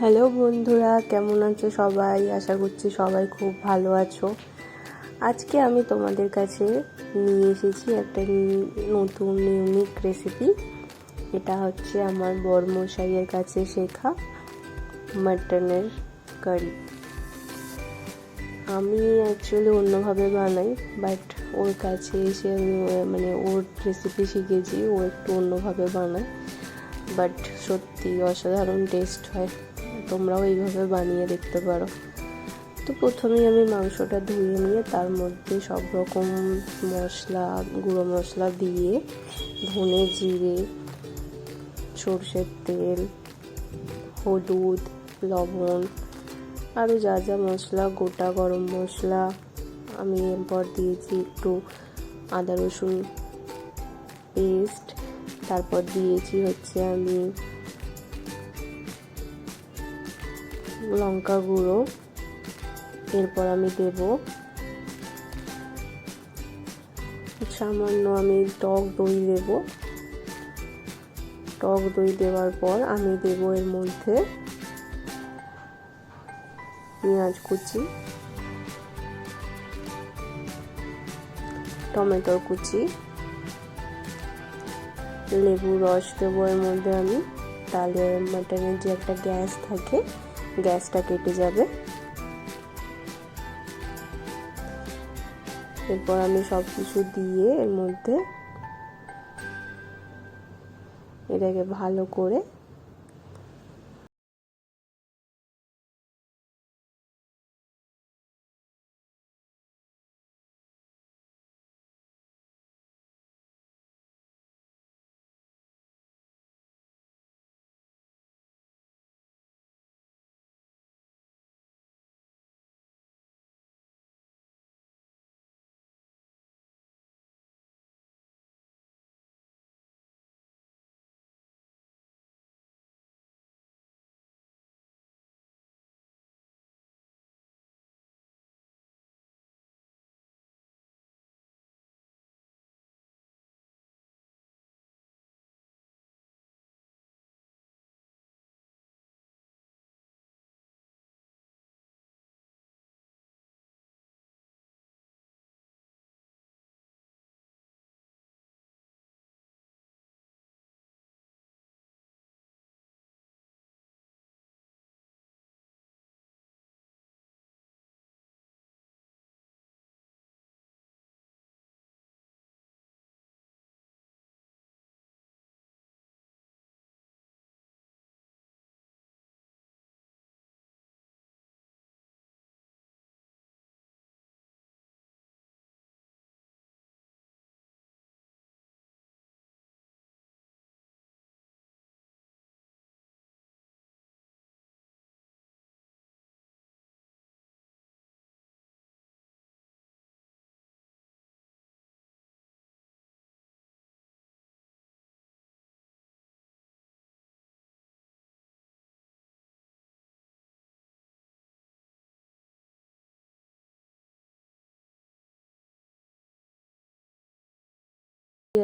Hello বন্ধুরা, কেমন আছো সবাই? আশা করছি সবাই খুব ভালো আছো। আজকে আমি তোমাদের কাছে নিয়ে এসেছি একটা নতুন ইউনিক রেসিপি এটা হচ্ছে আমার বরমশাইয়ের কাছে শেখা মাটনের কারি। আমি অ্যাকচুয়ালি অন্যভাবে বানাই বাট ওর কাছে এসে আমি মানে ওর রেসিপি শিখেছি, ও একটু অন্যভাবে বানায়। বাট সত্যি অসাধারণ টেস্ট হয়। তোমরাও এইভাবে বানিয়ে দেখতে পারো। তো প্রথমেই আমি মাংসটা ধুয়ে নিয়ে তার মধ্যে সব রকম মশলা, গুঁড়ো মশলা দিয়ে ধনে জিরে, সর্ষের তেল, হলুদ, লবণ, আরও যা যা মশলা, গোটা গরম মশলা আমি এরপর দিয়েছি একটু আদা রসুন পেস্ট তারপর দিয়েছি হচ্ছে আমি লঙ্কা গুঁড়ো। এরপর আমি দেব সামান্য আমি টক দই দেব। টক দই দেওয়ার পর আমি দেব এর মধ্যে পেঁয়াজ কুচি, টমেটোর কুচি লেবু রস দেবো এর মধ্যে আমি। তাহলে মাটনের যে একটা গ্যাস থাকে গ্যাসটা কেটে যাবে। এরপর আমি সব কিছু দিয়ে এর মধ্যে এটাকে ভালো করে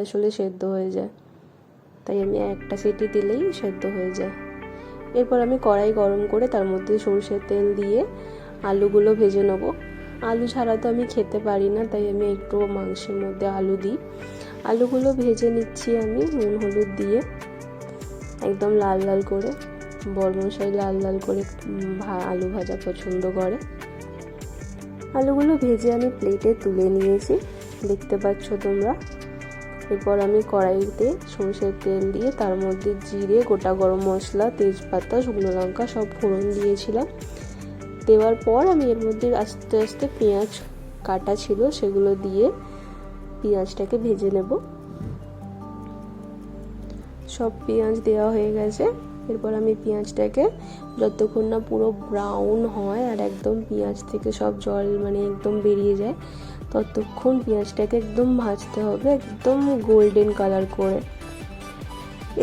আসলে সেদ্ধ হয়ে যায়। তাই আমি একটা সিটি দিলেই সেদ্ধ হয়ে যায়। এরপর আমি কড়াই গরম করে তার মধ্যে সরষের তেল দিয়ে আলুগুলো ভেজে নেব। আলু ছাড়া তো আমি খেতে পারি না, তাই আমি একটু মাংসের মধ্যে আলু দিই। আলুগুলো ভেজে নিচ্ছি আমি, নুন, হলুদ দিয়ে একদম লাল লাল করে। বরমশাই লাল লাল করে আলু ভাজা পছন্দ করে। আলুগুলো ভেজে আমি প্লেটে তুলে নিয়েছি। দেখতে পাচ্ছ তোমরা? এরপর আমি কড়াইতে সরষের তেল দিয়ে তার মধ্যে জিরে, গোটা গরম মশলা, তেজপাতা, শুকনো লঙ্কা সব ফোড়ন দিয়েছিলাম। দেওয়ার পর আমি এর মধ্যে আস্তে আস্তে পেঁয়াজ কাটা ছিল, সেগুলো দিয়ে পেঁয়াজটাকে ভেজে নেব। সব পেঁয়াজ দেওয়া হয়ে গেছে। এরপর আমি পেঁয়াজটাকে যতক্ষণ না পুরো ব্রাউন হয় আর একদম পেঁয়াজ থেকে সব জল মানে একদম বেরিয়ে যায় ততক্ষণ পেঁয়াজটাকে একদম ভাজতে হবে, একদম গোল্ডেন কালার করে।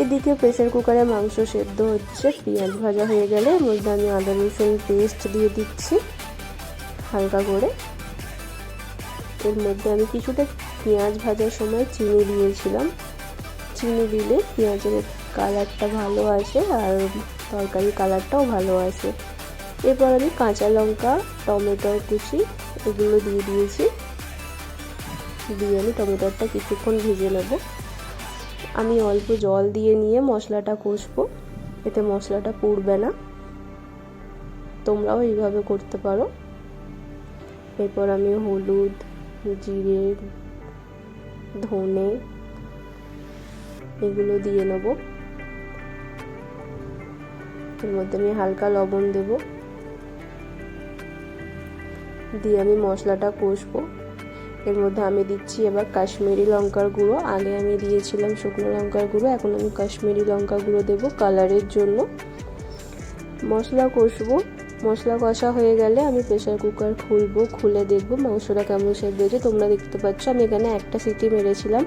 এদিকে প্রেসার কুকারে মাংস সেদ্ধ হচ্ছে, পেঁয়াজ ভাজা হয়ে গেলে এর মধ্যে আমি আদা, রসুন পেস্ট দিয়ে দিচ্ছি হালকা করে। এর মধ্যে আমি কিছুটা পেঁয়াজ ভাজার সময় চিনি দিয়েছিলাম। চিনি দিলে পেঁয়াজের কালারটা ভালো আসে আর তরকারি কালারটাও ভালো আসে। এরপর আমি কাঁচা লঙ্কা, টমেটোর কুচি এগুলো দিয়ে দিয়েছি। দিয়ে আমি টমেটোটা কিছুক্ষণ ভেজে নেব। আমি অল্প জল দিয়ে নিয়ে মশলাটা কষবো। এতে মশলাটা পুড়বে না। তোমরাও এইভাবে করতে পারো। এরপর আমি হলুদ, জিরে, ধনে এগুলো দিয়ে নেব। এর মধ্যে আমি হালকা লবণ দেব। দিয়ে আমি মশলাটা কষবো। এর মধ্যে আমি দিচ্ছি এবার কাশ্মীরি লঙ্কার গুঁড়ো। আগে আমি দিয়েছিলাম শুকনো লঙ্কার গুঁড়ো, এখন আমি কাশ্মীরি লঙ্কা গুঁড়ো দেবো কালারের জন্য। মশলা কষবো। মশলা কষা হয়ে গেলে আমি প্রেশার কুকার খুলবো, খুলে দেখব মাংসটা কেমন সেদ্ধ তোমরা দেখতে পাচ্ছ, আমি এখানে একটা সিটি মেরেছিলাম।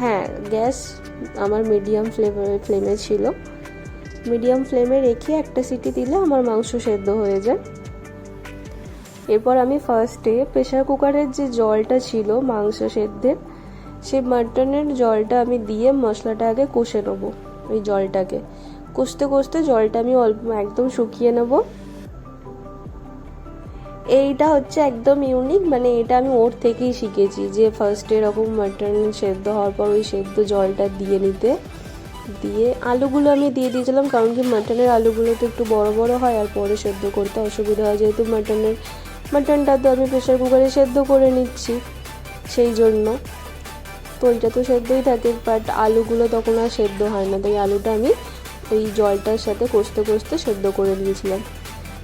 হ্যাঁ গ্যাস আমার মিডিয়াম ফ্লেমে ফ্লেমে ছিল। মিডিয়াম ফ্লেমে রেখে একটা সিটি দিলে আমার মাংস সেদ্ধ হয়ে যায়। এরপর আমি ফার্স্টে প্রেশার কুকারের যে জলটা ছিল মাংস সেদ্ধের সেই মাটনের জলটা আমি দিয়ে মশলাটা আগে কষে নেব, ওই জলটাকে। কষতে কষতে জলটা আমি অল্প, একদম শুকিয়ে নেব। এইটা হচ্ছে একদম ইউনিক মানে এটা আমি ওর থেকেই শিখেছি যে ফার্স্টে এরকম মাটন সেদ্ধ হওয়ার পর ওই সেদ্ধ জলটা দিয়ে নিতে। দিয়ে আলুগুলো আমি দিয়ে দিয়েছিলাম, কারণ কি মাটনের আলুগুলো তো একটু বড় বড় হয় আর পরে সেদ্ধ করতে অসুবিধা হয়, যেহেতু মাটনের মাটনটা তো আমি প্রেশার কুকারে সেদ্ধ করে নিচ্ছি, সেই জন্য। তো ওইটা তো সেদ্ধই থাকে বাট আলুগুলো তখন আর সেদ্ধ হয় না, তাই আলুটা আমি ওই জলটার সাথে কষতে কষতে সেদ্ধ করে দিয়েছিলাম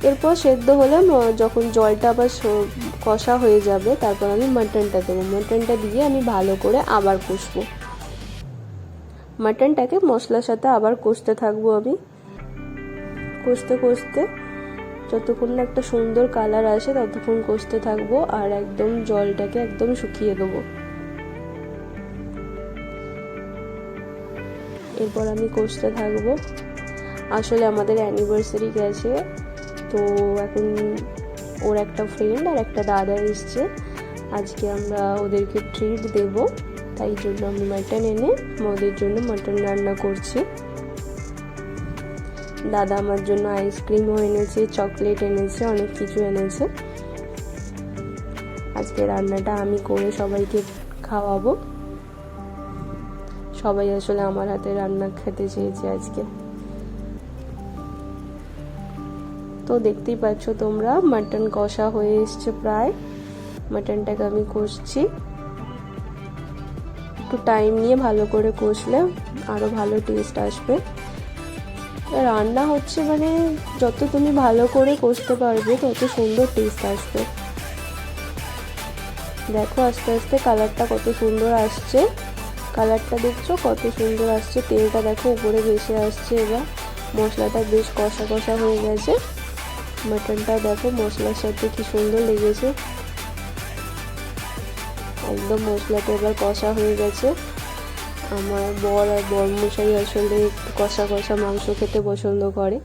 এরপর সেদ্ধ হলে যখন জলটা আবার কষা হয়ে যাবে, তারপর আমি মাটনটা দেবো। মাটনটা দিয়ে আমি ভালো করে আবার কষবো। মাটনটাকে মশলার সাথে আবার কষতে থাকব আমি। কষতে কষতে যতক্ষণ না একটা সুন্দর কালার আসে ততক্ষণ কষতে থাকব আর একদম জলটাকে একদম শুকিয়ে দেবো। এরপর আমি কষতে থাকব। আসলে আমাদের অ্যানিভার্সারি গেছে, তো এখন ওর একটা ফ্রেন্ড আর একটা দাদা এসছে। আজকে আমরা ওদেরকে ট্রিট দেব, তাই জন্য আমি মাটন এনে, ওদের জন্য মাটন রান্না করছি। দাদা আমার জন্য আইসক্রিমও এনেছে, চকলেট এনেছে, অনেক কিছু এনেছে। আজকে রান্নাটা আমি করে সবাইকে খাওয়াবো। সবাই আসলে আমার হাতে রান্না খেতে চেয়েছে আজকে। তো দেখতেই পাচ্ছ তোমরা, মাটন কষা হয়ে এসছে প্রায়। মাটনটাকে আমি কষছি। একটু টাইম নিয়ে ভালো করে কষলে আরও ভালো টেস্ট আসবে। রান্না হচ্ছে মানে যত তুমি ভালো করে কষতে পারবে, তত সুন্দর টেস্ট আসবে। দেখো আস্তে আস্তে কালারটা কত সুন্দর আসছে। কালারটা দেখছ কত সুন্দর আসছে। তেলটা দেখো উপরে ভেসে আসছে এবার। মশলাটা বেশ কষা কষা হয়ে গেছে। মাটনটা দেখো মশলার সাথে কি সুন্দর লেগেছে। একদম মশলাটা এবার কষা হয়ে গেছে। আমার বর আর বরমশাই আসলে একটু কষা কষা মাংস খেতে পছন্দ করে।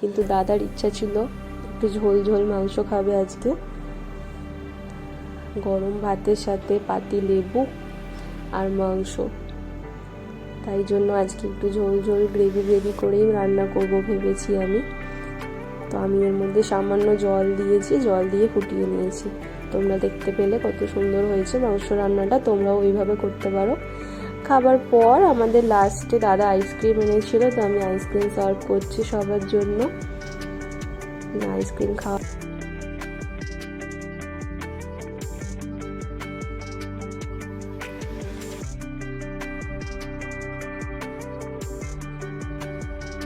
কিন্তু দাদার ইচ্ছা ছিল, একটু ঝোল ঝোল মাংস খাবে আজকে। গরম ভাতের সাথে পাতি লেবু আর মাংস। তাই জন্য আজকে একটু ঝোল ঝোল গ্রেভি গ্রেভি করেই রান্না করব ভেবেছি আমি। তো আমি এর মধ্যে সামান্য জল দিয়েছি, জল দিয়ে ফুটিয়ে নিয়েছি। তোমরা দেখতে পেলে কত সুন্দর হয়েছে মাংস রান্নাটা, তোমরাও ওইভাবে করতে পারো। খাবার পর আমাদের লাস্টে দাদা আইসক্রিম এনেছিল, তো আমি আইসক্রিম সার্ভ করছি সবার জন্য। আইসক্রিম খাওয়া